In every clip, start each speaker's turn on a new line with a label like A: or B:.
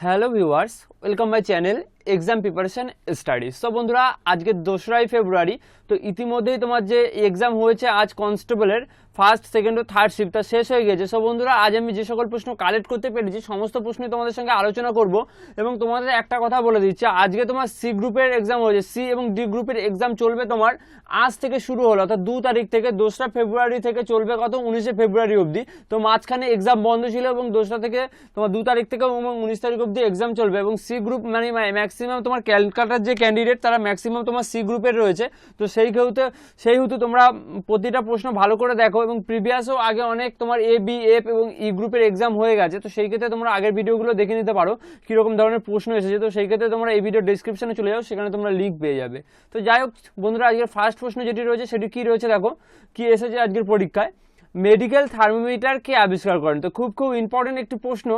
A: Hello viewers welcome my channel exam preparation studies so বন্ধুরা, আজকে দোসরাই ফেব্রুয়ারি তো ইতিমধ্যেই তোমার যে এক্সাম হয়েছে আজ কনস্টেবলের ফার্স্ট সেকেন্ড ও থার্ড শিফটটা শেষ হয়ে গেছে। সো বন্ধুরা, আজ আমি যে সকল প্রশ্ন কালেক্ট করতে পেরেছি, সমস্ত প্রশ্নই তোমাদের সঙ্গে আলোচনা করব এবং তোমাদের একটা কথা বলে দিচ্ছি। আজকে তোমার সি গ্রুপের এক্সাম হয়েছে সি এবং ডি গ্রুপের এক্সাম চলবে তোমার আজ থেকে শুরু হলো, অর্থাৎ দু তারিখ থেকে, দোসরা ফেব্রুয়ারি থেকে চলবে কত? উনিশে ফেব্রুয়ারি অবধি। তো মাঝখানে এক্সাম বন্ধ ছিল এবং দোসরা থেকে তোমার দু তারিখ থেকে এবং উনিশ তারিখ অবধি এক্সাম চলবে এবং সি গ্রুপ মানে ম্যাক্সিমাম তোমার ক্যালকাটার যে ক্যান্ডিডেট তারা ম্যাক্সিমাম তোমার সি গ্রুপের রয়েছে। তো সেই হেতু সেই হেতু তোমরা প্রতিটা প্রশ্ন ভালো করে দেখো এবং প্রিভিয়াসও আগে অনেক তোমার এ বি এফ এবং ই গ্রুপের এক্সাম হয়ে গেছে। তো সেই ক্ষেত্রে তোমরা আগের ভিডিওগুলো দেখে নিতে পারো কীরকম ধরনের প্রশ্ন এসেছে। তো সেই ক্ষেত্রে তোমরা এই ভিডিও ডিসক্রিপশনে চলে যাও, সেখানে তোমরা লিঙ্ক পেয়ে যাবে। তো যাই হোক, বন্ধুরা, আজকের ফার্স্ট প্রশ্ন যেটি রয়েছে, সেটি কী রয়েছে দেখো। কী এসেছে আজকের পরীক্ষায়? মেডিকেল থার্মোমিটার কে আবিষ্কার করেন? তো খুব খুব ইম্পর্টেন্ট একটি প্রশ্ন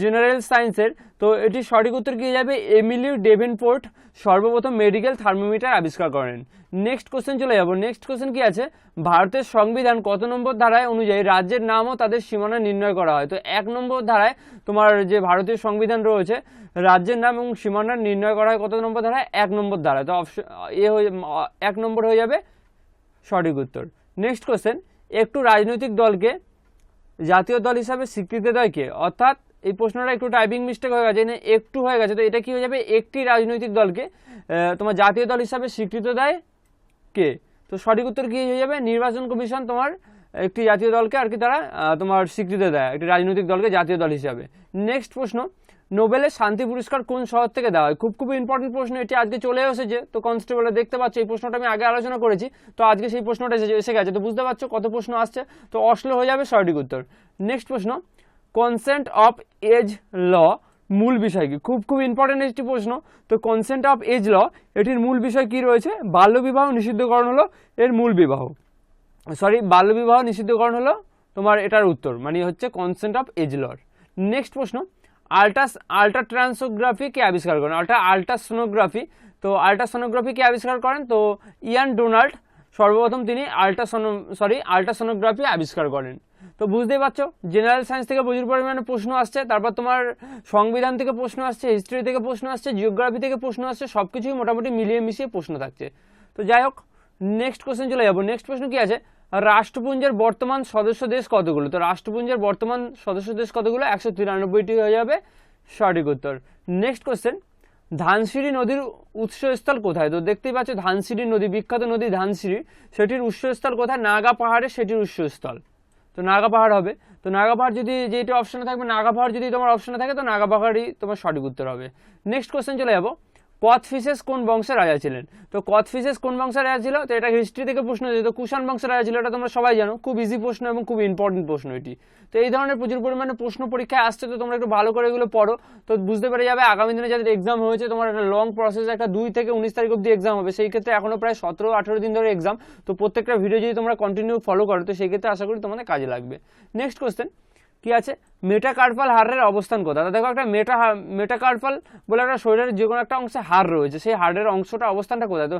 A: জেনারেল সায়েন্সের তো এটি সঠিক উত্তর কী যাবে? এমিলিউ ডেভেনপোর্ট সর্বপ্রথম মেডিকেল থার্মোমিটার আবিষ্কার করেন। নেক্সট কোশ্চেন চলে যাব। নেক্সট কোশ্চেন কি আছে? ভারতের সংবিধান কত নম্বর ধারায় অনুযায়ী রাজ্যের নাম ও তাদের সীমানা নির্ণয় করা হয়? তো এক নম্বর ধারায় তোমার যে ভারতীয় সংবিধান রয়েছে, রাজ্যের নাম এবং সীমানা নির্ণয় করা হয় কত নম্বর ধারায়? এক নম্বর ধারায়। তো অপশন এ হয়ে, এক নম্বর হয়ে যাবে সঠিক উত্তর। নেক্সট কোশ্চেন একটু রাজনৈতিক দলকে, জাতীয় দল হিসাবে স্বীকৃতি দেয় কে অর্থাৎ এই প্রশ্নটা একটু টাইপিং মিস্টেক হয়ে গেছে একটু হয়ে গেছে। তো এটা কি হয়ে যাবে? একটি রাজনৈতিক দলকে তোমার জাতীয় দল হিসাবে স্বীকৃতি দেয় কে? তো সঠিক উত্তর কি হয়ে যাবে? নির্বাচন কমিশন তোমার একটি জাতীয় দলকে আর কি তারা তোমার স্বীকৃতি দেয়, একটি রাজনৈতিক দলকে জাতীয় দল হিসাবে। নেক্সট প্রশ্ন। নোবেলের শান্তি পুরস্কার কোন শহর থেকে দেওয়া হয়? খুব খুব ইম্পর্টেন্ট প্রশ্ন, এটি আজকে চলে এসেছে। তো কনস্টেবলে দেখতে পাচ্ছ, এই প্রশ্নটা আমি আগে আলোচনা করেছি। তো আজকে সেই প্রশ্নটা এসে গেছে। তো বুঝতে পারছ কত প্রশ্ন আসছে? তো অশ্লীল হয়ে যাবে সঠিক উত্তর। নেক্সট প্রশ্ন কনসেন্ট অফ এজ ল মূল বিষয় কি? খুব খুব ইম্পর্টেন্ট একটি প্রশ্ন। তো কনসেন্ট অফ এজ ল এটির মূল বিষয় কি রয়েছে? বাল্যবিবাহ নিষিদ্ধকরণ হলো এর মূল বিবাহ। সরি বাল্যবিবাহ নিষিদ্ধকরণ হলো তোমার এটার উত্তর মানে হচ্ছে consent of age law next প্রশ্ন আল্ট্রাস আল্ট্রাট্রান্সোগ্রাফি কে আবিষ্কার করেন? Ultra ultrasonography. তো আল্ট্রাসোনোগ্রাফি কে আবিষ্কার করেন? তো ইয়ান ডোনাল্ড, সর্বপ্রথম তিনি আল্ট্রাসোনো, সরি, আল্ট্রাসোনোগ্রাফি আবিষ্কার করেন। তো বুঝতেই পারছ, জেনারেল সায়েন্স থেকে প্রচুর পরিমাণে প্রশ্ন আসছে, তারপর তোমার সংবিধান থেকে প্রশ্ন আসছে, হিস্ট্রি থেকে প্রশ্ন আসছে, জিওগ্রাফি থেকে প্রশ্ন আসছে সব কিছুই মোটামুটি মিলিয়ে মিশিয়ে প্রশ্ন থাকছে। তো যাই হোক, নেক্সট কোশ্চেন চলে যাব। নেক্সট প্রশ্ন কি আছে? রাষ্ট্রপুঞ্জের বর্তমান সদস্য দেশ কতগুলো? তো রাষ্ট্রপুঞ্জের বর্তমান সদস্য দেশ কতগুলো? একশো তিরানব্বইটি হয়ে যাবে। সঠিক উত্তর। নেক্সট কোশ্চেন ধানসিঁড়ি নদীর উৎসস্থল কোথায়? তো দেখতেই পাচ্ছ ধানসিঁড়ি নদী, বিখ্যাত নদী ধানসিঁড়ি। সেটির উৎসস্থল কোথায়? নাগা পাহাড়ে সেটির উৎসস্থল। তো নাগা পাহাড় হবে। তো নাগা পাহাড় যদি যেটা অপশনে থাকবে, নাগা পাহাড় যদি তোমার অপশনে থাকে, তো নাগা পাহাড়ই তোমার সঠিক উত্তর হবে। নেক্সট কোশ্চেন চলে যাব। কথফিসেস কোন বংশের রাজা ছিলেন? তো কথফিসেস কোন বংশের রাজা ছিল? তো এটা হিস্ট্রি থেকে প্রশ্ন যেত কুষাণ বংশের রাজা ছিল, এটা তোমরা সবাই জানো। খুব ইজি প্রশ্ন এবং খুব ইম্পর্টেন্ট প্রশ্ন এটি। তো এই ধরনের প্রচুর পরিমাণে প্রশ্ন পরীক্ষায় আসছে, তো তোমরা একটু ভালো করে এগুলো পড়ো। তো বুঝতে পেরে যাবে, আগামী দিনে যাদের এক্সাম হয়েছে, তোমার একটা লং প্রসেস একটা দুই থেকে উনিশ তারিখ অব্দি এক্সাম হবে। সেই ক্ষেত্রে এখনও প্রায় সতেরো, আঠেরো দিন ধরে এক্সাম তো প্রত্যেকটা ভিডিও যদি তোমরা কন্টিনিউ ফলো করো, তো সেই ক্ষেত্রে আশা করি তোমাদের কাজে লাগবে। নেক্সট কোশ্চেন কি আছে? মেটাকার্পাল হাড়ের অবস্থান কোথায়? দেখো একটা মেটা মেটাকার্পাল বলে একটা শরীরের যে কোনো একটা অংশে হাড় রয়েছে। সেই হাড়ের অংশটা, অবস্থানটা কোথায়? তো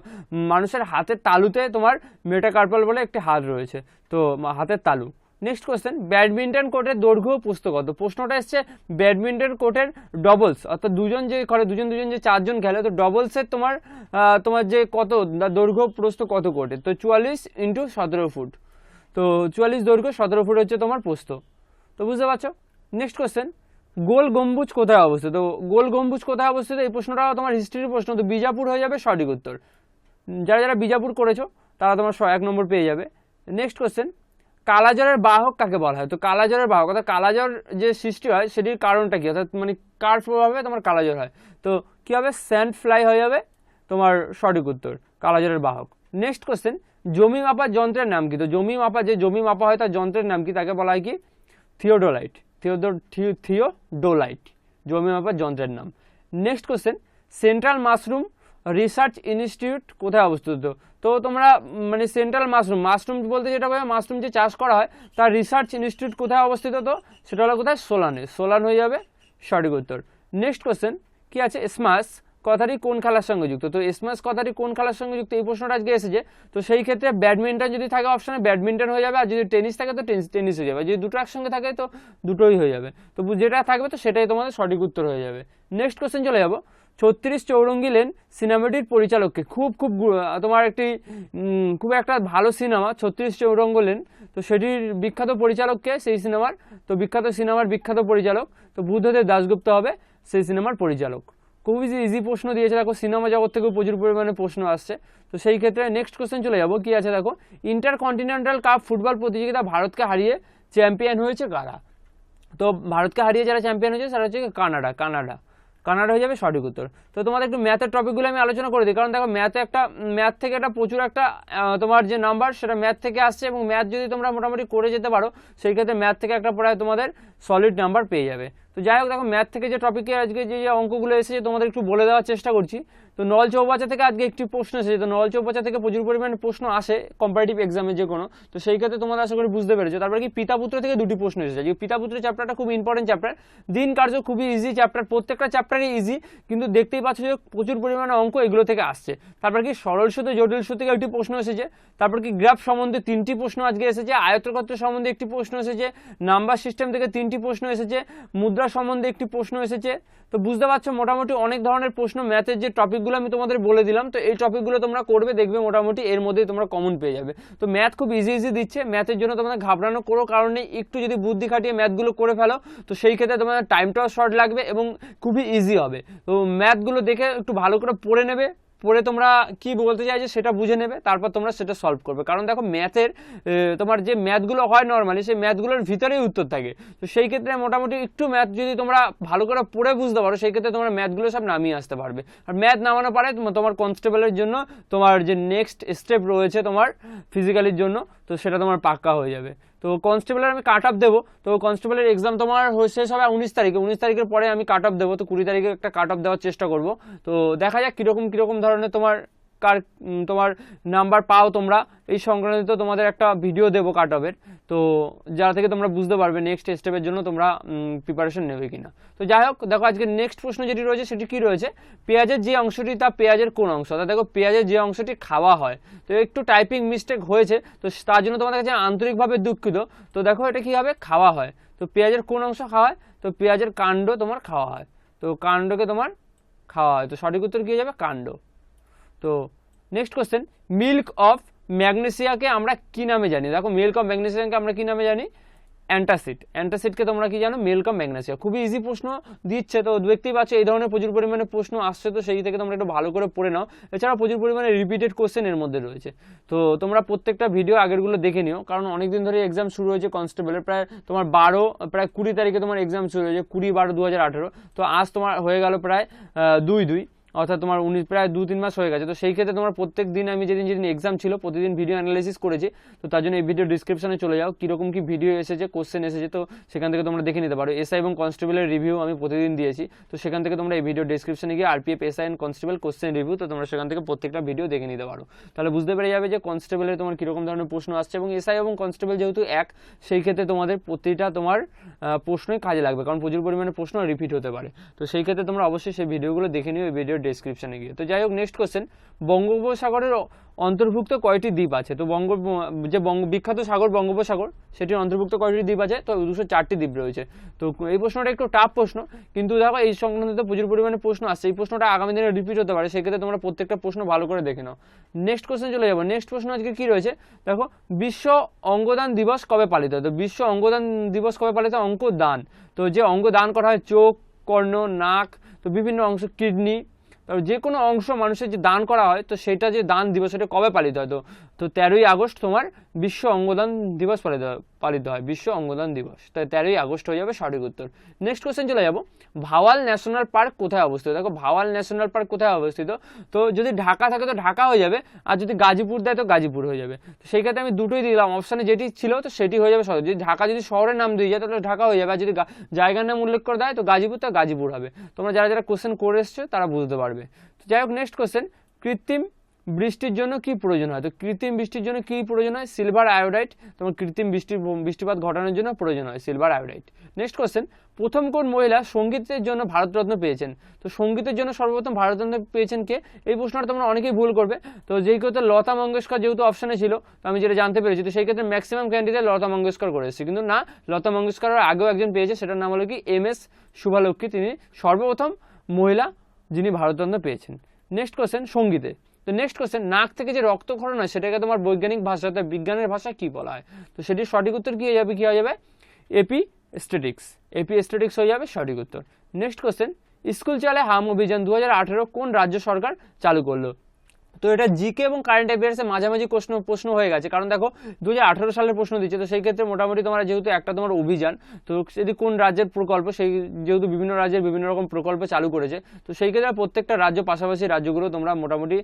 A: মানুষের হাতের তালুতে তোমার মেটাকার্পাল বলে একটি হাড় রয়েছে। তো হাতের তালু। নেক্সট কোয়েশ্চেন ব্যাডমিন্টন কোর্টের দৈর্ঘ্য প্রস্থ কত? প্রশ্নটা এসছে, ব্যাডমিন্টন কোর্টের ডবলস, অর্থাৎ দুজন যে করে, দুজন দুজন যে চারজন খেলে, তো ডবলসের তোমার তোমার যে কত দৈর্ঘ্য প্রস্ত কত কোর্টের তো চুয়াল্লিশ ইন্টু সতেরো ফুট। তো চুয়াল্লিশ দৈর্ঘ্য, সতেরো ফুট হচ্ছে তোমার প্রস্থ তো বুঝতে পারছ? নেক্সট কোশ্চেন গোল গম্বুজ কোথায় অবস্থিত? গোল গম্বুজ কোথায় অবস্থিত? এই প্রশ্নটা তোমার হিস্ট্রির প্রশ্ন। তো বিজাপুর হয়ে যাবে সঠিক উত্তর। যারা যারা বিজাপুর করেছ, তারা তোমার এক নম্বর পেয়ে যাবে। নেক্সট কোশ্চেন কালাজ্বরের বাহক কাকে বলা হয়? তো কালাজ্বরের বাহক, অর্থাৎ কালাজ্বর যে সৃষ্টি হয়, সেটির কারণটা কি? অর্থাৎ মানে কার প্রভাবে তোমার কালাজ্বর হয়? তো কী হবে? স্যান্ড ফ্লাই হয়ে যাবে। তোমার সঠিক উত্তর কালাজ্বরের বাহক। নেক্সট কোশ্চেন জমি মাপার যন্ত্রের নাম কি? তো জমি মাপা যে জমি মাপা হয়, তার যন্ত্রের নাম কি? তাকে বলা হয় কি? থিওডোলাইট থিওডো থিওডোলাইট জমি মাপার যন্ত্রের নাম next question central mushroom research institute কোথায় অবস্থিত? তো তোমরা মানে সেন্ট্রাল মাশরুম মাশরুম বলতে যেটা বোঝায় মাশরুম যে চাষ করা হয়, তার রিসার্চ ইনস্টিটিউট কোথায় অবস্থিত তো? সেটা হলো কোথায়? সোলানে সোলান হয়ে যাবে সঠিক উত্তর। নেক্সট কোশ্চেন কী আছে? স্মাস কথাটি কোন খেলার সঙ্গে যুক্ত? তো এসমাস কথাটি কোন খেলার সঙ্গে যুক্ত? এই প্রশ্নটা আজকে এসেছে। তো সেই ক্ষেত্রে ব্যাডমিন্টন যদি থাকে অপশানে ব্যাডমিন্টন হয়ে যাবে, আর যদি টেনিস থাকে তো টেনিস টেনিস হয়ে যাবে। যদি দুটো একসঙ্গে থাকে তো দুটোই হয়ে যাবে। তো যেটা থাকবে তো সেটাই তোমাদের সঠিক উত্তর হয়ে যাবে। নেক্সট কোশ্চেন চলে যাব। ছত্রিশ চৌরঙ্গি লেন সিনেমাটির পরিচালককে খুব খুব তোমার একটি খুব একটা ভালো সিনেমা, ছত্রিশ চৌরঙ্গ লেন। তো সেটির বিখ্যাত পরিচালককে সেই সিনেমার। তো বিখ্যাত সিনেমার বিখ্যাত পরিচালক, তো বুদ্ধদেব দাশগুপ্ত হবে, সেই সিনেমার পরিচালক। খুবই যে ইজি প্রশ্ন দিয়েছে। দেখো সিনেমা জগৎ থেকেও প্রচুর পরিমাণে প্রশ্ন আসছে। তো সেই ক্ষেত্রে নেক্সট কোশ্চেন চলে যাব। কি আছে দেখো? ইন্টার কন্টিনেন্টাল কাপ ফুটবল প্রতিযোগিতা ভারতকে হারিয়ে চ্যাম্পিয়ন হয়েছে কারা? তো ভারতকে হারিয়ে যারা চ্যাম্পিয়ন হয়েছে, সেটা হচ্ছে কানাডা কানাডা। কানাডা হয়ে যাবে সঠিক উত্তর। তো তোমাদের একটু ম্যাথের টপিকগুলো আমি আলোচনা করে দিই। কারণ দেখো ম্যাথে একটা ম্যাথ থেকে একটা প্রচুর একটা তোমার যে নাম্বার সেটা ম্যাথ থেকে আসছে এবং ম্যাথ যদি তোমরা মোটামুটি করে যেতে পারো, সেই ক্ষেত্রে ম্যাথ থেকে একটা প্রায় তোমাদের সলিড নাম্বার পেয়ে যাবে। তো যাই হোক, দেখো ম্যাথ থেকে যে টপিকে আজকে যে যে অঙ্কগুলো এসেছে, তোমাদের একটু বলে দেওয়ার চেষ্টা করছি। তো নল চৌবাচ্চা থেকে আজকে একটি প্রশ্ন এসেছে। তো নল চৌবাচ্চা থেকে প্রচুর পরিমাণে প্রশ্ন আসে কম্পারেটিভ এক্সামে যে কোনো তো সেই ক্ষেত্রে তোমরা আশা করি বুঝতে পেরেছ। তারপরে কি, পিতাপুত্র থেকে দুটি প্রশ্ন এসেছে। যে পিতাপুত্র চ্যাপ্টারটা খুব ইম্পর্টেন্ট চ্যাপ্টার দিন কার্য খুবই ইজি চ্যাপ্টার প্রত্যেকটা চ্যাপ্টারই ইজি কিন্তু দেখতেই পাচ্ছ যে প্রচুর পরিমাণে অঙ্ক এগুলো থেকে আসছে। তারপর কি, সরল সুতো জটিল সুতো থেকে একটি প্রশ্ন এসেছে। তারপর কি গ্রাফ সম্বন্ধে তিনটি প্রশ্ন আজকে এসেছে। আয়তক্ষেত্র সম্বন্ধে একটি প্রশ্ন এসেছে। নাম্বার সিস্টেম থেকে তিনটি প্রশ্ন এসেছে। মুদ্রা সম্বন্ধে একটি প্রশ্ন এসেছে। তো বুঝতে পারছ, মোটামুটি অনেক ধরনের প্রশ্ন ম্যাথের যে টপিকগুলো আমি তোমাদের বলে দিলাম, তো এই টপিকগুলো তোমরা করবে, দেখবে মোটামুটি এর মধ্যেই তোমরা কমন পেয়ে যাবে। তো ম্যাথ খুব ইজি ইজি দিচ্ছে। ম্যাথের জন্য তোমাদের ঘাবড়ানো কোনো কারণ একটু যদি বুদ্ধি খাটিয়ে ম্যাথগুলো করে ফেলো, তো সেই ক্ষেত্রে তোমাদের টাইমটাও শর্ট লাগবে এবং খুবই ইজি হবে। তো ম্যাথগুলো দেখে একটু ভালো করে পড়ে নেবে। পড়ে তোমরা কি বলতে চাইছে সেটা বুঝে নেবে, তারপর তোমরা সেটা সলভ করবে। কারণ দেখো ম্যাথের তোমার যে ম্যাথগুলো হয় নর্মালি সেই ম্যাথগুলোর ভিতরেই উত্তর থাকে। তো সেই ক্ষেত্রে মোটামুটি একটু ম্যাথ যদি তোমরা ভালো করে পড়ে বুঝতে পারো, সেই ক্ষেত্রে তোমরা ম্যাথগুলো সব নামিয়ে আসতে পারবে। আর ম্যাথ নামানো পারে তোমার- তোমার কনস্টেবলের জন্য তোমার যে নেক্সট স্টেপ রয়েছে তোমার ফিজিক্যালির জন্য, তো সেটা তোমার পাক্কা হয়ে যাবে। তো কনস্টেবলের আমি কাট অফ দেবো। তো কনস্টেবলের এক্সাম তোমার শেষ হবে উনিশ তারিখে। উনিশ তারিখের পরে আমি কাট অফ দেবো। তো কুড়ি তারিখে একটা কাট অফ দেওয়ার চেষ্টা করব। তো দেখা যাক কীরকম কীরকম ধরনের তোমার কার তোমার নাম্বার পাও তোমরা। এই সংক্রান্ত তোমাদের একটা ভিডিও দেবো কাট অফের তো যারা থেকে তোমরা বুঝতে পারবে নেক্সট স্টেপের জন্য তোমরা প্রিপারেশন নেবে কিনা। তো যাই হোক, দেখো আজকে নেক্সট প্রশ্ন যেটি রয়েছে সেটি কি রয়েছে? পেঁয়াজের যে অংশটি তা পেঁয়াজের কোন অংশ? অর্থাৎ দেখো পেঁয়াজের যে অংশটি খাওয়া হয়। তো একটু টাইপিং মিস্টেক হয়েছে, তো তার জন্য তোমাদের কাছে আন্তরিকভাবে দুঃখিত। তো দেখো এটা কি হবে? খাওয়া হয়। তো পেঁয়াজের কোন অংশ খাওয়া হয়? তো পেঁয়াজের কাণ্ড তোমার খাওয়া হয়। তো কাণ্ডকে তোমার খাওয়া হয়। তো সঠিক উত্তর কি যাবে? কাণ্ড। তো নেক্সট কোশ্চেন মিল্ক অফ ম্যাগনেসিয়াকে আমরা কি নামে জানি? দেখো মিল্ক অফ ম্যাগনেসিয়াকে আমরা কি নামে জানি? অ্যান্টাসিড অ্যান্টাসিডকে তোমরা কি জানো? মিল্ক অফ ম্যাগনেসিয়া খুবই ইজি প্রশ্ন দিচ্ছে তো দেখতেই পাচ্ছ, এই ধরনের প্রচুর পরিমাণে প্রশ্ন আসছে তো, সেই থেকে তোমরা একটু ভালো করে পড়ে নাও। এছাড়া প্রচুর পরিমাণে রিপিটেড কোশ্চেন এর মধ্যে রয়েছে। তো তোমরা প্রত্যেকটা ভিডিও আগেরগুলো দেখে নিও, কারণ অনেকদিন ধরে এক্সাম শুরু হয়েছে কনস্টেবলের প্রায় তোমার বারো, প্রায় কুড়ি তারিখে তোমার এক্সাম শুরু হয়েছে, কুড়ি বারো দু হাজার আঠেরো। তো আজ তোমার হয়ে গেল প্রায় দুই দুই। অর্থাৎ তোমার উনিশ, প্রায় দু তিন মাস হয়ে গেছে। তো সেই ক্ষেত্রে তোমার প্রত্যেক দিন আমি যেদিন যেদিন এক্সাম ছিল, প্রতিদিন ভিডিও অ্যানালাইসিস করেছি। তো তার জন্য এই ভিডিও ডিসক্রিপশনে চলে যাও, কীরকম কি ভিডিও এসেছে কোশ্চেন এসেছে, তো সেখান থেকে তোমরা দেখে নিতে পারো। এসআই এবং কনস্টেবলের রিভিউ আমি প্রতিদিন দিয়েছি। তো সেখান থেকে তোমরা এই ভিডিও ডিসক্রিপশনে গিয়ে RPF SI and constable question review তো তোমরা সেখান থেকে প্রত্যেকটা ভিডিও দেখে নিতে পারো। তাহলে বুঝতে পেরে যাবে যে কনস্টেবলের তোমার কীরকম ধরনের প্রশ্ন আসছে এবং এসআই এবং কনস্টেবল যেহেতু এক, সেই ক্ষেত্রে তোমাদের প্রতিটা তোমার প্রশ্নই কাজে লাগবে। কারণ প্রচুর পরিমাণে প্রশ্ন রিপিট হতে পারে। তো সেই ক্ষেত্রে তোমরা অবশ্যই সেই ভিডিওগুলো দেখে নিও, এই ভিডিওর ডিসক্রিপশনে গিয়ে। তো যাই হোক নেক্সট কোশ্চেন বঙ্গোপসাগরের অন্তর্ভুক্ত কয়টি দ্বীপ আছে? তো বঙ্গ, যে বঙ্গ, বিখ্যাত সাগর বঙ্গোপসাগর, সেটির অন্তর্ভুক্ত কয়টি দ্বীপ আছে? তো দুশো চারটি দ্বীপ রয়েছে। তো এই প্রশ্নটা একটু টাফ প্রশ্ন, কিন্তু দেখো, এই সংক্রান্ত তো প্রচুর পরিমাণে প্রশ্ন আসছে। এই প্রশ্নটা আগামী দিনে রিপিট হতে পারে, সেক্ষেত্রে তোমরা প্রত্যেকটা প্রশ্ন ভালো করে দেখে নাও। নেক্সট কোশ্চেন চলে যাব। নেক্সট প্রশ্ন আজকে কি রয়েছে? দেখো, বিশ্ব অঙ্গদান দিবস কবে পালিত? তো বিশ্ব অঙ্গদান দিবস কবে পালিত? অঙ্কদান। তো যে অঙ্গ দান করা হয়, চোখ, কর্ণ, নাক, তো বিভিন্ন অংশ, কিডনি যে কোনো অংশ মানুষের যে দান করা হয়, তো সেটা যে দান দিবস সেটা কবে পালিত হয়? তো তো তেরোই আগস্ট তোমার বিশ্ব অঙ্গদান দিবস পালিত হয় বিশ্ব অঙ্গদান দিবস। তাই তেরোই আগস্ট হয়ে যাবে সঠিক উত্তর। নেক্সট কোশ্চেন চলে যাব। ভাওয়াল ন্যাশনাল পার্ক কোথায় অবস্থিত? দেখো, ভাওয়াল ন্যাশনাল পার্ক কোথায় অবস্থিত? তো যদি ঢাকা থাকে তো ঢাকা হয়ে যাবে, আর যদি গাজীপুর দেয় তো গাজীপুর হয়ে যাবে। তো সেই ক্ষেত্রে আমি দুটোই দিলাম। অপশানে যেটি ছিল তো সেটি হয়ে যাবে শহর যদি ঢাকা যদি শহরের নাম দিয়ে যায়, তাহলে ঢাকা হয়ে যাবে। আর যদি জায়গার নাম উল্লেখ করে দেয়, তো গাজীপুর তো গাজীপুর হবে। তোমরা যারা যারা কোশ্চেন করে এসছো, তারা বুঝতে পারবে। তো যাই হোক নেক্সট কোশ্চেন কৃত্রিম বৃষ্টির জন্য কি প্রয়োজন হয়? তো কৃত্রিম বৃষ্টির জন্য কি প্রয়োজন হয়? সিলভার আয়োডাইট তোমার কৃত্রিম বৃষ্টি, বৃষ্টিপাত ঘটানোর জন্য প্রয়োজন হয় সিলভার আয়োডাইট নেক্সট কোশ্চেন প্রথম কোন মহিলা সঙ্গীতের জন্য ভারতরত্ন পেয়েছেন? তো সঙ্গীতের জন্য সর্বপ্রথম ভারতরত্ন পেয়েছেন কে? এই প্রশ্নটা তোমরা অনেকেই ভুল করবে। তো যেই ক্ষেত্রে লতা মঙ্গেশকর যেহেতু অপশানে ছিল, তো আমি যেটা জানতে পেরেছি, তো সেই ক্ষেত্রে ম্যাক্সিমাম ক্যান্ডিডেট লতা মঙ্গেশকর করে এসেছে। কিন্তু না, লতা মঙ্গেশকর আগেও একজন পেয়েছে, সেটার নাম হলো কি? এম এস শুভালক্ষ্মী তিনি সর্বপ্রথম মহিলা যিনি ভারতরত্ন পেয়েছেন। নেক্সট কোশ্চেন সঙ্গীতে। তো নেক্সট কোয়েশ্চেন নাক থেকে যে রক্তক্ষরণ হয়, সেটাকে তোমার বৈজ্ঞানিক ভাষাতে, বিজ্ঞানের ভাষা কি বলা হয়? তো সেটির সঠিক উত্তর কী হয়ে যাবে? কী হয়ে যাবে? এপি স্টেটিক্স এপি স্টেটিক্স হয়ে যাবে সঠিক উত্তর। নেক্সট কোয়েশ্চেন স্কুল চালে হাম অভিযান দু হাজার আঠারো কোন রাজ্য সরকার চালু করল? তো এটা জিকে এবং কারেন্ট অ্যাফেয়ার্সে মাঝামাঝি প্রশ্ন প্রশ্ন হয়ে গেছে। কারণ দেখো দু হাজার আঠারো সালের প্রশ্ন দিচ্ছে, তো সেই ক্ষেত্রে মোটামুটি তোমার যেহেতু একটা তোমার অভিযান, তো সেটি কোন রাজ্যের প্রকল্প, সেই যেহেতু বিভিন্ন রাজ্যের বিভিন্ন রকম প্রকল্প চালু করেছে, তো সেই ক্ষেত্রে প্রত্যেকটা রাজ্য পাশাপাশি রাজ্যগুলো তোমরা মোটামুটি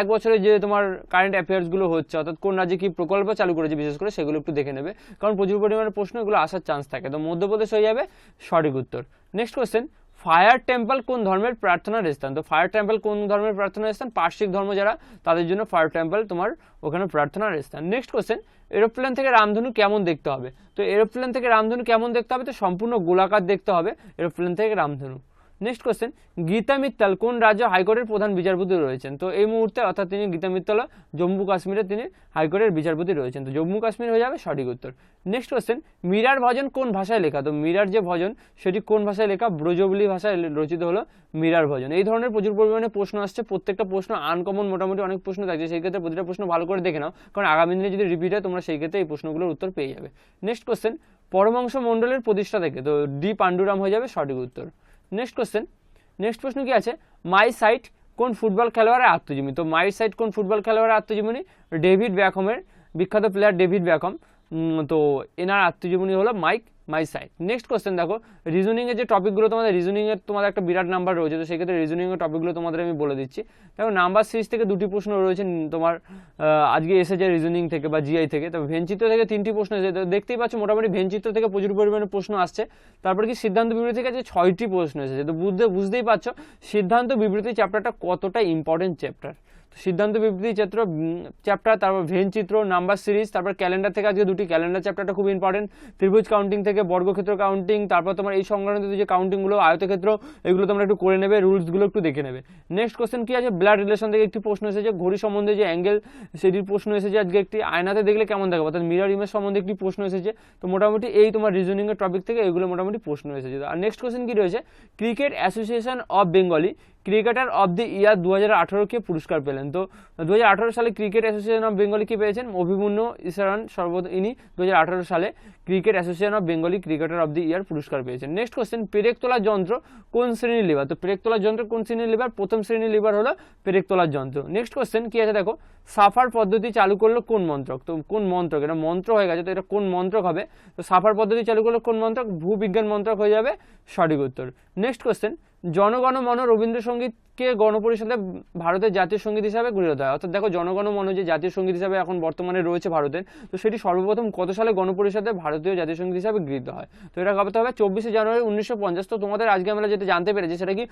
A: এক বছরে যে তোমার কারেন্ট অ্যাফেয়ার্সগুলো হচ্ছে, অর্থাৎ কোন রাজ্যে কি প্রকল্প চালু করেছে বিশেষ করে, সেগুলো একটু দেখে নেবে। কারণ প্রচুর পরিমাণে প্রশ্ন এগুলো আসার চান্স থাকে। তো মধ্যপ্রদেশ হয়ে যাবে, সঠিক উত্তর। নেক্সট কোশ্চেন ফায়ার টেম্পল কোন ধর্মের প্রার্থনার স্থান? তো ফায়ার টেম্পল কোন ধর্মের প্রার্থনার স্থান? পার্শ্বিক ধর্ম যারা, তাদের জন্য ফায়ার টেম্পল তোমার ওখানে প্রার্থনার স্থান। নেক্সট কোশ্চেন এরোপ্লেন থেকে রামধনু কেমন দেখতে হবে? তো এরোপ্লেন থেকে রামধনু কেমন দেখতে হবে? তো সম্পূর্ণ গোলাকার দেখতে হবে। এরোপ্লেন থেকে রামধনু। নেক্সট কোশ্চেন গীতা মিত্তাল কোন রাজ্য হাইকোর্টের প্রধান বিচারপতি রয়েছেন? তো এই মুহূর্তে অর্থাৎ তিনি গীতা মিত্তাল জম্মু কাশ্মীরে তিনি হাইকোর্টের বিচারপতি রয়েছেন। তো জম্মু কাশ্মীর হয়ে যাবে সঠিক উত্তর। নেক্সট কোশ্চেন মীরার ভজন কোন ভাষায় লেখা? তো মীরার যে ভজন, সেটি কোন ভাষায় লেখা? ব্রজবলি ভাষায় রচিত হলো মীরার ভজন। এই ধরনের প্রচুর পরিমাণে প্রশ্ন আসছে। প্রত্যেকটা প্রশ্ন আনকমন মোটামুটি অনেক প্রশ্ন থাকছে। সেই ক্ষেত্রে প্রতিটা প্রশ্ন ভালো করে দেখে নাও। কারণ আগামী দিনে যদি রিপিট হয়, তোমরা সেই ক্ষেত্রে এই প্রশ্নগুলোর উত্তর পেয়ে যাবে। নেক্সট কোশ্চেন পরমাংশ মণ্ডলের প্রতিষ্ঠা থেকে, তো ডি পাণ্ডুরাম হয়ে যাবে সঠিক উত্তর। নেক্সট কোশ্চেন নেক্সট প্রশ্ন কি আছে? মাই সাইট কোন ফুটবল খেলোয়াড়ের আত্মজীবনী? তো মাই সাইট কোন ফুটবল খেলোয়াড়ের আত্মজীবনী? ডেভিড ব্যাকমের বিখ্যাত প্লেয়ার ডেভিড ব্যাকম তো এনার আত্মজীবনী হলো Mike my side next question দেখো রিজনিং এর যে টপিকগুলো তোমাদের রিজনিংয়ের তোমাদের একটা বিরাট নাম্বার রয়েছে, তো সেক্ষেত্রে রিজনিং এর টপিকগুলো তোমাদের আমি বলে দিচ্ছি। দেখো নাম্বার সিরিজ থেকে দুটি প্রশ্ন রয়েছে তোমার আজকে এসেছে রিজনিং থেকে বা জিআই থেকে। তো ভেনচিত্র থেকে তিনটি প্রশ্ন এসেছে, তো দেখতেই পাচ্ছ মোটামুটি ভেনচিত্র থেকে প্রচুর পরিমাণে প্রশ্ন আসছে। তারপর কি সিদ্ধান্ত বিবৃতি থেকে যে ছয়টি প্রশ্ন এসেছে, তো বুঝতে, বুঝতেই পারছ সিদ্ধান্ত বিবৃতি চ্যাপ্টারটা কতটা ইম্পর্টেন্ট চ্যাপ্টার সিদ্ধান্ত বিবৃতি চিত্র চ্যাপ্টার তারপর ভেন চিত্র নাম্বার সিরিজ তারপর ক্যালেন্ডার থেকে আজকে দুটি ক্যালেন্ডার চ্যাপ্টারটা খুব ইম্পর্টেন্ট ত্রিভুজ কাউন্টিং থেকে বর্গক্ষেত্র কাউন্টিং তারপর তোমার এই সংক্রান্ত যে কাউন্টিংগুলো আয়তক্ষেত্র, এগুলো তোমরা একটু করে নেবে রুলসগুলো একটু দেখে নেবে। নেক্সট কোশ্চেন কি আছে? ব্লাড রিলেশন থেকে একটি প্রশ্ন এসেছে, ঘড়ি সম্বন্ধে যে অ্যাঙ্গেল সেটির প্রশ্ন এসেছে আজকে একটি আয়নাতে দেখলে কেমন দেখাবো? অর্থাৎ মিরর ইমেজ সম্বন্ধে একটি প্রশ্ন এসেছে। তো মোটামুটি এই তোমার রিজনিংয়ের টপিক থেকে এগুলো মোটামুটি প্রশ্ন এসেছে। আর নেক্সট কোশ্চেন কি রয়েছে? Cricket association of Bengali cricketer of the year দু হাজার আঠারো কে পুরস্কার পেলেন। তো দু হাজার আঠারো সালে ক্রিকেট অ্যাসোসিয়েশন অফ বেঙ্গলি কি পেয়েছেন? অভিমন্যু ইসারান সর্বত ইনি দু হাজার আঠারো সালে cricket association of Bengali cricketer of the year পুরস্কার পেয়েছেন। নেক্সট কোয়েশ্চেন পেরেক তোলার যন্ত্র কোন শ্রেণির লিভার তো পেরেক তোলার যন্ত্র কোন শ্রেণির লিভার প্রথম শ্রেণির লিভার হলো পেরেক তোলার যন্ত্র। নেক্সট কোশ্চেন কি আছে দেখো? সাফার পদ্ধতি চালু করল কোন মন্ত্রক? তো কোন মন্ত্রক? এটা মন্ত্র হয়ে গেছে, তো এটা কোন মন্ত্রক হবে? তো সাফার পদ্ধতি চালু করল কোন মন্ত্রক? ভূবিজ্ঞান মন্ত্রক হয়ে যাবে সঠিক উত্তর। নেক্সট কোশ্চেন জনগণ মন রবীন্দ্রসঙ্গীতকে গণপরিষদে ভারতের জাতীয় সংগীত হিসাবে গৃহীত হয়। অর্থাৎ দেখো, জনগণ মন যে জাতীয় সংগীত হিসাবে এখন বর্তমানে রয়েছে ভারতের। তো সেটি সর্বপ্রথম কত সালে গণপরিষদে ভারতীয় জাতীয় সংগীত হিসাবে গৃহীত হয়? তো এটা কবে হবে, চব্বিশে জানুয়ারি উনিশশো পঞ্চাশ। তো তোমাদের আজকে আমরা যেটা জানতে পেরেছি, সেটা কি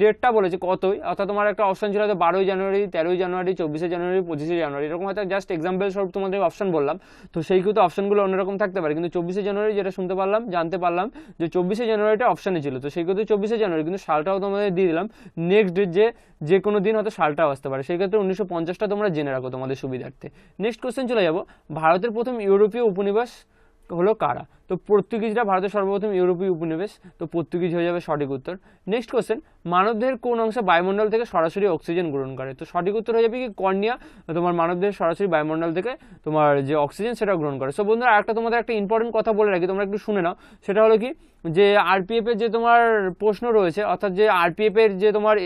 A: ডেটটা বলেছে, কতই? অর্থাৎ তোমার একটা অপশন ছিল হয়তো বারোই জানুয়ারি, তেরোই জানুয়ারি, চব্বিশে জানুয়ারি, পঁচিশে জানুয়ারি, এরকম হয়তো জাস্ট এক্সাম্পল স্বরূপ তোমাদের অপশন বললাম। তো সেই কিন্তু অপশনগুলো অন্যরকম থাকতে পারে। কিন্তু চব্বিশে জানুয়ারি যেটা শুনতে পারলাম, জানতে পারলাম যে চব্বিশে জানুয়ারিটা অপশানে ছিল। তো সেই কিন্তু চব্বিশে জানুয়ারি, কিন্তু সালটাও তোমাদের দিয়ে দিলাম। নেক্সট ডেট যে যে কোনো দিন হয়তো সালটাও আসতে পারে। সেই ক্ষেত্রে উনিশশো পঞ্চাশটা তোমরা জেনে রাখো তোমাদের সুবিধার্থে। নেক্সট কোয়েশ্চেন চলে যাব। ভারতের প্রথম ইউরোপীয় উপনিবেশ হলো কারা? তো পর্তুগিজরা ভারতের সর্বপ্রথম ইউরোপীয় উপনিবেশ, তো পর্তুগিজ হয়ে যাবে সঠিক উত্তর। নেক্সট কোশ্চেন মানবদেহের কোন অংশে বায়ুমণ্ডল থেকে সরাসরি অক্সিজেন গ্রহণ করে? তো সঠিক উত্তর হয়ে যাবে কি কর্নিয়া তোমার মানবদেহের সরাসরি বায়ুমণ্ডল থেকে তোমার যে অক্সিজেন সেটা গ্রহণ করে। সো বন্ধুরা একটা তোমাদের একটা ইম্পর্টেন্ট কথা বলে রাখি, তোমরা একটু শুনে নাও। সেটা হলো কি, যে আরপিএফ এর যে তোমার প্রশ্ন রয়েছে, অর্থাৎ যে আরপিএফ এর যে তোমার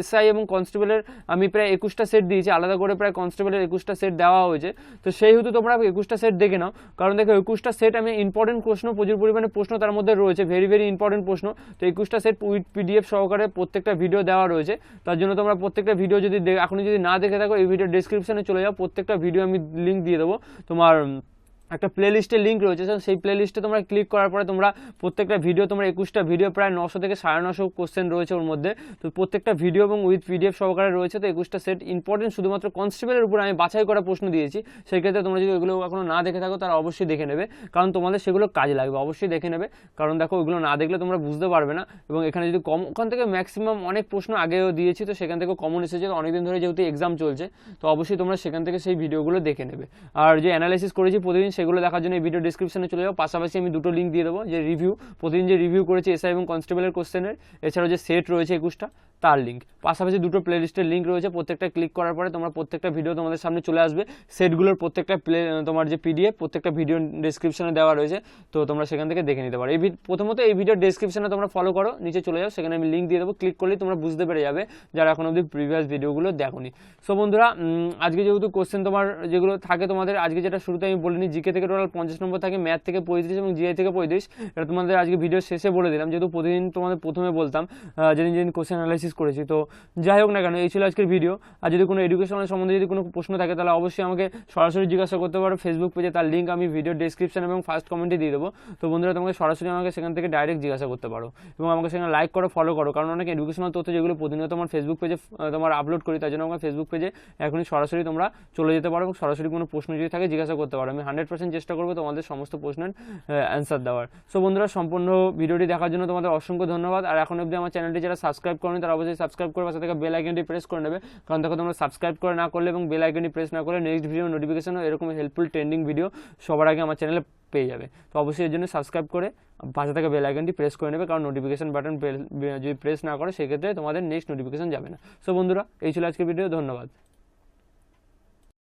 A: এসআই এবং কনস্টেবলের আমি প্রায় একুশটা সেট দিয়েছি, আলাদা করে প্রায় কনস্টেবলের একুশটা সেট দেওয়া হয়েছে। তো সেই হেতু তোমরা একুশটা সেট দেখে নাও। কারণ দেখো, একুশটা সেট আমি ইম্পর্টেন্ট প্রশ্ন, প্রচুর পরিমাণে প্রশ্ন তার মধ্যে রয়েছে ভেরি ভেরি ইম্পর্টেন্ট প্রশ্ন। তো একুশটা সেট উইথ পিডিএফ সহকারে প্রত্যেকটা ভিডিও দেওয়া রয়েছে। তার জন্য তোমরা প্রত্যেকটা ভিডিও যদি এখনই যদি না দেখে থাকো, এই ভিডিও ডিসক্রিপশনে চলে যাও, প্রত্যেকটা ভিডিও আমি লিঙ্ক দিয়ে দেবো। তোমার একটা প্লে লিস্টের লিঙ্ক রয়েছে সেই প্লে লিস্টে তোমরা ক্লিক করার পরে তোমরা প্রত্যেকটা ভিডিও তোমরা একুশটা ভিডিও প্রায় নশো থেকে সাড়ে নশো কোশ্চেন রয়েছে ওর মধ্যে। তো প্রত্যেকটা ভিডিও এবং উইথ পিডিএফ সহকারে রয়েছে। তো একুশটা সেট ইম্পর্টেন্ট শুধুমাত্র কনস্টেবলের উপর আমি বাছাই করা প্রশ্ন দিয়েছি। সেই ক্ষেত্রে তোমরা যদি ওইগুলো এখনও না দেখে থাকো, তারা অবশ্যই দেখে নেবে। কারণ তোমাদের সেগুলো কাজে লাগবে, অবশ্যই দেখে নেবে। কারণ দেখো ওইগুলো না দেখলে তোমরা বুঝতে পারবে না। এবং এখানে যদি কম, ওখান থেকে ম্যাক্সিমাম অনেক প্রশ্ন আগেও দিয়েছি। তো সেখান থেকে কমন এসেছে। অনেকদিন ধরে যেহেতু এক্সাম চলছে, তো অবশ্যই তোমরা সেখান থেকে সেই ভিডিওগুলো দেখে নেবে। আর যে অ্যানালাইসিস করেছি প্রতিদিন সেগুলো দেখার জন্য এই ভিডিও ডিসক্রিপশনে চলে যাও পাশাপাশি আমি দুটো লিঙ্ক দিয়ে দেবো, যে রিভিউ প্রতিদিন যে রিভিউ করেছি এসআই এবং কনস্টেবলের কোশ্চেনের এছাড়াও যে সেট রয়েছে একুশটা, তার লিঙ্ক পাশাপাশি দুটো প্লেলিস্টের লিঙ্ক রয়েছে, প্রত্যেকটা ক্লিক করার পরে তোমরা প্রত্যেকটা ভিডিও তোমাদের সামনে চলে আসবে। সেটগুলোর প্রত্যেকটা প্লে তোমার যে পিডিএফ প্রত্যেকটা ভিডিও ডিসক্রিপশনে দেওয়া রয়েছে, তো তোমরা সেখান থেকে দেখে নিতে পারো। এই প্রথমত এই ভিডিও ডিসক্রিপশনে তোমরা ফলো করো, নিচে চলে যাও, সেখানে আমি লিঙ্ক দিয়ে দেবো। ক্লিক করলেই তোমরা বুঝতে পেরে যাবে যারা এখন অবধি প্রিভিয়াস ভিডিওগুলো দেখোনি। সো বন্ধুরা আজকে যেহেতু কোশ্চেন তোমার যেগুলো থাকে তোমাদের, আজকে যেটা শুরুতে আমি বলিনি জিকে থেকে টোটাল পঞ্চাশ নম্বর থাকে, ম্যাথ থেকে পঁয়ত্রিশ এবং জিআই থেকে পঁয়ত্রিশ। এটা তোমাদের আজকে ভিডিও শেষে বলে দিলাম, যেহেতু প্রতিদিন তোমাদের প্রথমে বলতাম যেদিন যেদিন কোশ্চেন অ্যানালাইসিস করেছি। তো যাই হোক না কেন, এই ছিল আজকের ভিডিও আর যদি কোনো এডুকেশনের সম্বন্ধে যদি কোনো প্রশ্ন থাকে, তাহলে অবশ্যই আমাকে সরাসরি জিজ্ঞাসা করতে পারো। ফেসবুক পেজে তার লিঙ্ক আমি ভিডিও ডিসক্রিপশন এবং ফার্স্ট কমেন্টে দিয়ে দেবো। তো বন্ধুরা, তোমাকে সরাসরি আমাকে সেখান থেকে ডাইরেক্ট জিজ্ঞাসা করতে পারো এবং আমাকে সেখানে লাইক করো ফলো করো। কারণ অনেক এডুকেশনাল তথ্য যেগুলো প্রতিনিয়ত আমার ফেসবুক পেজে তোমার আপলোড করি, তার জন্য আমার ফেসবুক পেজে এখনই সরাসরি তোমরা চলে যেতে পারো এবং সরাসরি কোনো প্রশ্ন যদি থাকে, জিজ্ঞাসা করতে পারো। আমি হান্ড্রেড পার্সেন্ট চেষ্টা করব তোমাদের সমস্ত প্রশ্নের অ্যান্সার দেওয়ার। সো বন্ধুরা, সম্পূর্ণ ভিডিওটি দেখার জন্য তোমাদের অসংখ্য ধন্যবাদ। আর এখন অবধি আমার চ্যানেলটি যারা সাবস্ক্রাইব করেনি, তারা অবশ্যই সাবস্ক্রাইব করে পাশে থেকে বেল আইকনটি প্রেস করে নেবে। কারণ দেখো, তোমরা সাবস্ক্রাইব করে না করলে এবং বেল আইকনটি প্রেস না করলে নেক্সট ভিডিও নোটিফিকেশন এরকম হেল্পফুল ট্রেন্ডিং ভিডিও সবার আগে আমার চ্যানেলে পেয়ে যাবে। তো অবশ্যই এর জন্য সাবস্ক্রাইব করে পাশে থেকে বেল আইকনটি প্রেস করে নেবে। কারণ নোটিফিকেশন বাটন যদি প্রেস না করে, সেক্ষেত্রে তোমাদের নেক্সট নোটিফিকেশন যাবে না। সো বন্ধুরা, এই ছিল আজকের ভিডিও ধন্যবাদ।